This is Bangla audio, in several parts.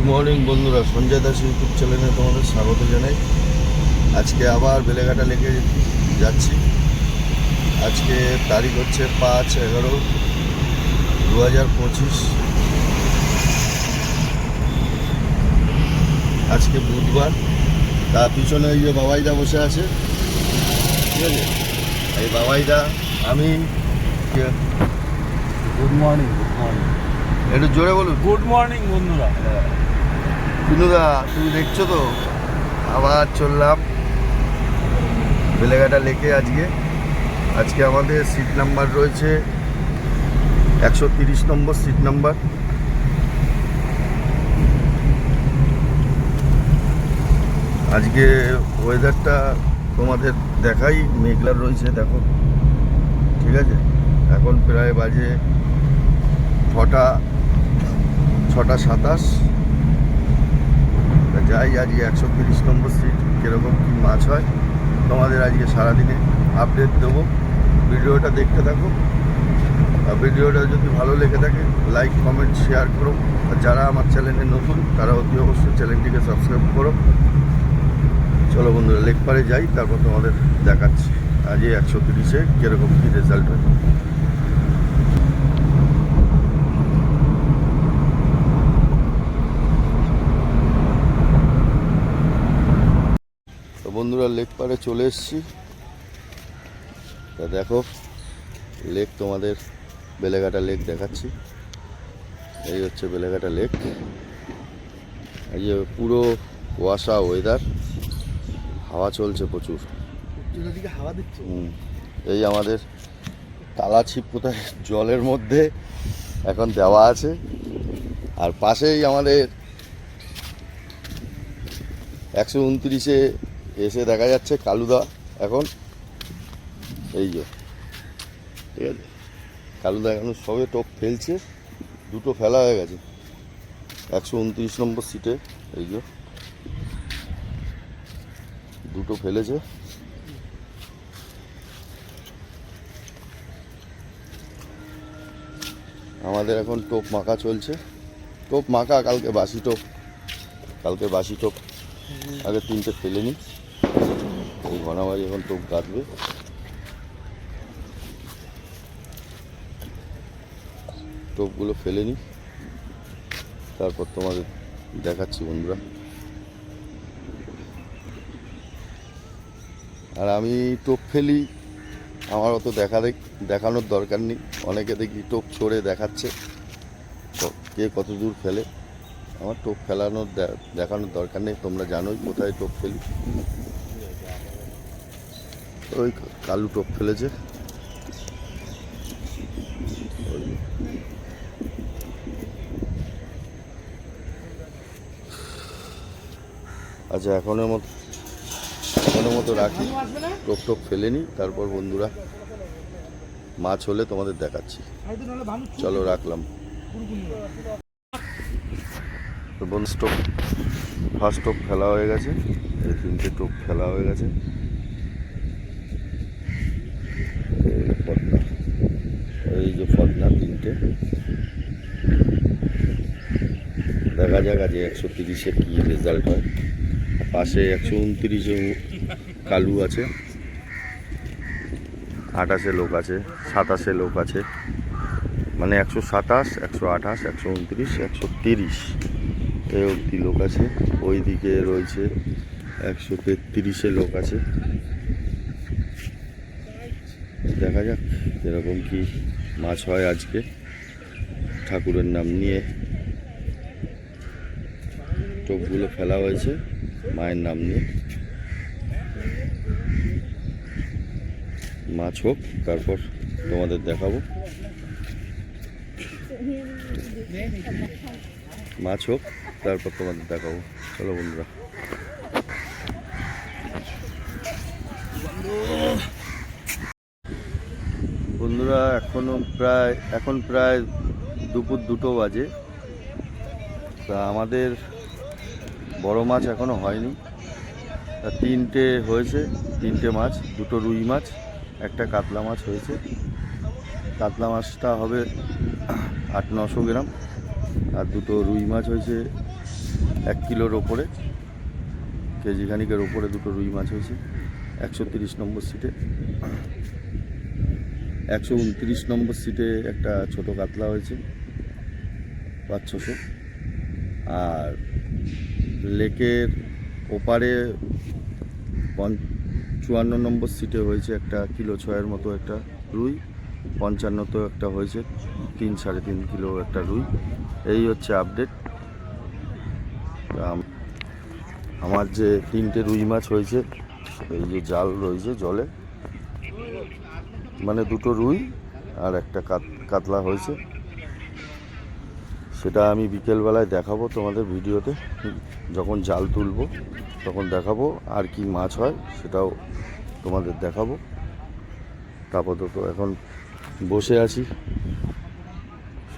গুড মর্নিং বন্ধুরা। সঞ্জয় দাস ইউটিউব চ্যানেলে তোমাদের স্বাগত জানাই। আজকে আবার বেলেঘাটা লেকে যাচ্ছি। আজকে তারিখ হচ্ছে পাঁচ এগারো দু হাজার পঁচিশ। আজকে বুধবার। তার পিছনে ওই যে বাবাইদা বসে আছে। ঠিক আছে? এই বাবাইদা আমি গুড মর্নিং গুড মর্নিং একটু জোরে বলুন। গুড মর্নিং বন্ধুরা। বিনুদা, তুমি দেখছ তো? আবার চললাম বেলেঘাটা লেকে আজকে। আজকে আমাদের সিট নাম্বার রয়েছে একশো তিরিশ নম্বর সিট নাম্বার আজকে ওয়েদারটা তোমাদের দেখাই, মেঘলা রয়েছে, দেখো। ঠিক আছে? এখন প্রায় বাজে ছটা ছটা সাতাশ। যাই আজকে একশো তিরিশ নম্বর সিট, কীরকম কী মাছ হয়, তোমাদের আজকে সারাদিনে আপডেট দেবো। ভিডিওটা দেখতে থাকো। আর ভিডিওটা যদি ভালো লেগে থাকে লাইক কমেন্ট শেয়ার করো। আর যারা আমার চ্যানেলে নতুন, তারা অতি অবশ্যই চ্যানেলটিকে সাবস্ক্রাইব করো। চলো বন্ধুরা লেক পারে যাই, তারপর তোমাদের দেখাচ্ছি। আজ এই একশো তিরিশে কীরকম কী রেজাল্ট হয়। বন্ধুরা লেক পারে চলে এসেছি। তা দেখো লেক তোমাদের বেলেঘাটা লেক দেখাচ্ছি। এই হচ্ছে বেলেঘাটা লেক। এই যে পুরো কুয়াশা ওয়েদার হাওয়া চলছে প্রচুর। হাওয়া দিচ্ছে। হুম, এই আমাদের তালা ছিপ কোথায়? জলের মধ্যে এখন দেওয়া আছে। আর পাশেই আমাদের একশো উনত্রিশে এসে দেখা যাচ্ছে কালুদা এখন, এই যে, ঠিক আছে? কালুদা এখন সবে টপ ফেলছে, দুটো ফেলা হয়ে গেছে। একশো উনত্রিশ নম্বর সিটে, এই যে, দুটো ফেলেছে। আমাদের এখন টোপ মাখা চলছে। টোপ মাখা, কালকে বাসি টোপ। কালকে বাসি টোপ। আগে তিনটে ফেলে নি। এই ঘনাবাড়ি এখন টোপ কাটবে। টোপগুলো ফেলে নি। তারপর তোমাদের দেখাচ্ছি বন্ধুরা। আর আমি টোপ ফেলি, আমার অত দেখা দেখ, দেখানোর দরকার নেই। অনেকে দেখি টোপ ছড়ে দেখাচ্ছে। কে কত দূর ফেলে। আমার টোপ ফেলানোর দেখানোর দরকার নেই, তোমরা জানোই কোথায় টোপ ফেলি। ওই কালু টোপ ফেলেছে। আচ্ছা এখনের মতো এখনের মতো রাখি। টোপ টোপ ফেলে নিই তারপর বন্ধুরা মাছ হলে তোমাদের দেখাচ্ছি। চলো রাখলাম। স্টোভ ফার্স্ট টোপ ফেলা হয়ে গেছে তিনটে টোপ ফেলা হয়ে গেছে এই পদ্মা এই যে পদ্মা তিনটে। দেখা যাক আজ একশো তিরিশে কী রেজাল্ট হয়। পাশে একশো উনত্রিশে কালু আছে। আঠাশে লোক আছে, সাতাশে লোক আছে। মানে একশো সাতাশ, একশো আঠাশ, একশো উনত্রিশ, একশো তিরিশ এই অবধি লোক আছে। ওই দিকে রয়েছে একশো তেত্রিশে লোক আছে। দেখা যাক এরকম কি মাছ হয় আজকে। ঠাকুরের নাম নিয়ে টোপগুলো ফেলা হয়েছে, মায়ের নাম নিয়ে। মাছ হোক, তারপর তোমাদের দেখাবো। মাছ হোক, তারপর তোমাদের দেখাবো। চলো বন্ধুরা। বন্ধুরা, এখনও প্রায়, এখন প্রায় দুপুর দুটো বাজে। তা আমাদের বড় মাছ এখনও হয়নি। তা তিনটে হয়েছে, তিনটে মাছ, দুটো রুই মাছ, একটা কাতলা মাছ হয়েছে। কাতলা মাছটা হবে আট, নশো গ্রাম, আর দুটো রুই মাছ হয়েছে এক কিলোর ওপরে। কেজি খানিকের ওপরে দুটো রুই মাছ হয়েছে, একশো তিরিশ নম্বর সিটে। একশো উনত্রিশ নম্বর সিটে একটা ছোট কাতলা হয়েছে, পাঁচ ছশো। আর লেকের ওপারে চুয়ান্ন নম্বর সিটে হয়েছে একটা কিলো ছয়ের মতো একটা রুই পঞ্চান্নতে একটা হয়েছে, তিন সাড়ে তিন কিলো একটা রুই। এই হচ্ছে আপডেট আমার যে তিনটে রুই মাছ হয়েছে, এই যে জাল রয়েছে জলে। মানে দুটো রুই আর একটা কাত- কাতলা হয়েছে। সেটা আমি বিকেলবেলায় দেখাবো তোমাদের ভিডিওতে। যখন জাল তুলবো, তখন দেখাবো আর কি মাছ হয় সেটাও তোমাদের দেখাবো। আপাতত এখন বসে আছি।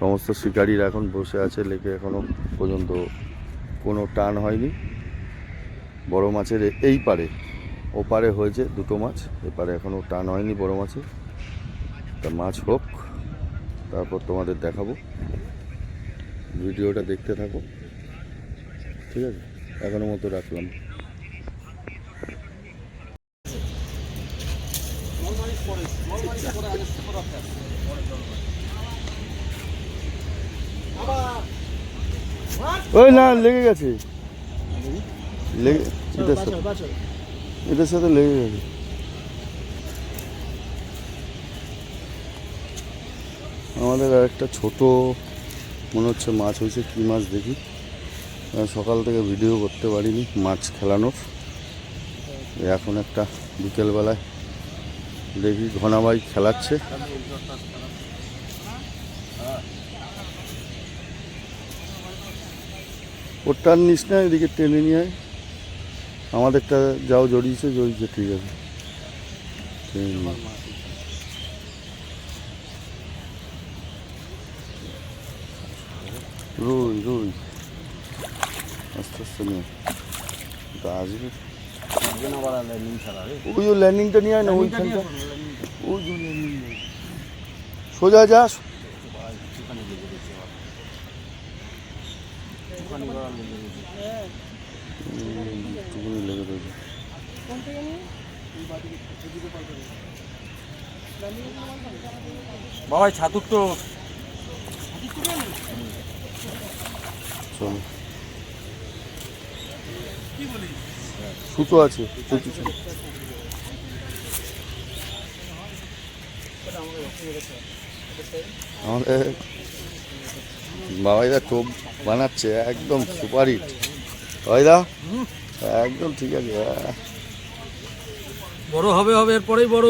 সমস্ত শিকারীরা এখন বসে আছে, লেকে এখনও পর্যন্ত কোনো টান হয়নি। বড় মাছের এই পারে, ওপারে হয়েছে দুটো মাছ, এপারে এখনও টান হয়নি বড় মাছের। তা মাছ হোক, তারপর তোমাদের দেখাবো। ভিডিওটা দেখতে থাকো। ঠিক আছে? এখনও মতো রাখলাম। ওই না, লেগে গেছে। লেগে এটার সাথে এটার সাথে লেগে গেছে। আমাদের আর একটা ছোট মনে হচ্ছে মাছ হয়েছে, কী মাছ দেখি? সকাল থেকে ভিডিও করতে পারিনি, মাছ খেলানোর। এখন একটা বিকেলবেলায় দেখি, ঘনাবাই খেলাচ্ছে। ওরটা আর নিস না, এদিকে টেনে নিয়ে আয়। আমাদেরটা যাও, জড়িয়েছে জড়িয়েছে, ঠিক আছে টেনে নিয়ে আয়। রুই রুই। আস্তে আস্তে নিয়ে। তা আসবে। ওই ও ল্যান্ডিংটা নিয়ে আয় না ওইখানটা। ওই যে। সোজা যাস একটুখানি লেগে রয়েছে বাবাই ছাতুর তো চলো সুতো আছে সুতো ছিল। আমাদের বাবাইদা টোপ বানাচ্ছে একদম সুপার হিট বাবাইদা একদম ঠিক আছে হ্যাঁ। বড় হবে হবে এরপরেই বড়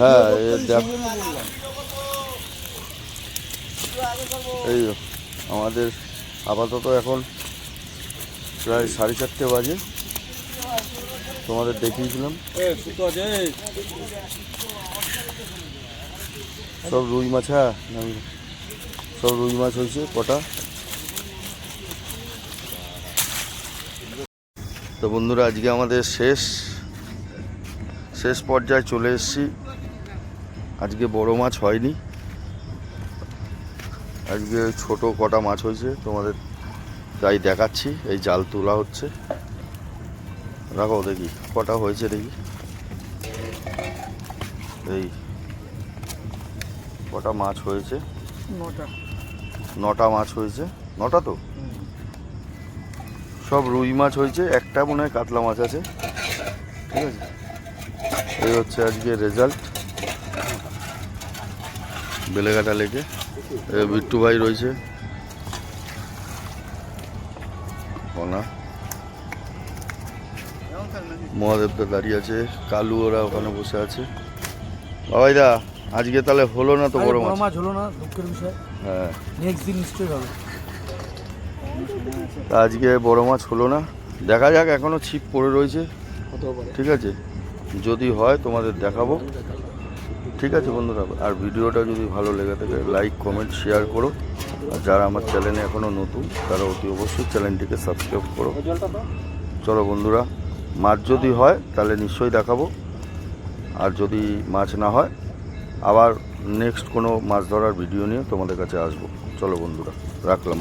হ্যাঁ এ দেখ। এই আমাদের আপাতত এখন প্রায় সাড়ে চারটে বাজে। তোমাদের দেখিয়েছিলাম। সব রুই মাছ হ্যাঁ সব রুই মাছ হয়েছে কটা? তো বন্ধুরা আজকে আমাদের শেষ। শেষ পর্যায়ে চলে এসেছি। আজকে বড় মাছ হয়নি। আজকে ছোট কটা মাছ হয়েছে তোমাদের তাই দেখাচ্ছি। এই জাল তোলা হচ্ছে। রাখো দেখি কটা হয়েছে দেখি। এই কটা মাছ হয়েছে? নটা। নটা মাছ হয়েছে। নটা তো? সব রুই মাছ হয়েছে একটা মনে হয় কাতলা মাছ আছে। ঠিক আছে? এই হচ্ছে আজকে রেজাল্ট বেলেঘাটা লেকে। এ বিট্টু ভাই রয়েছে। কনা। মহাদেবদা দাঁড়িয়ে আছে। কালু ওরা ওখানে বসে আছে। বাবাইদা আজকে তাহলে হলো না তো বড় মাছ হলো না দুঃখের বিষয়। হ্যাঁ। নেক্সট দিন নিশ্চয়ই হবে। আজকে বড় মাছ হলো না। দেখা যাক এখনও ছিপ পড়ে রয়েছে। ঠিক আছে? যদি হয় তোমাদের দেখাবো। ঠিক আছে বন্ধুরা, আর ভিডিওটা যদি ভালো লেগে থাকে লাইক কমেন্ট শেয়ার করো। আর যারা আমার চ্যানেলে এখনও নতুন, তারা অতি অবশ্যই চ্যানেলটিকে সাবস্ক্রাইব করো। চলো বন্ধুরা, মাছ যদি হয়, তাহলে নিশ্চয়ই দেখাবো। আর যদি মাছ না হয়, আবার নেক্সট কোনো মাছ ধরার ভিডিও নিয়ে তোমাদের কাছে আসব। চলো বন্ধুরা, রাখলাম।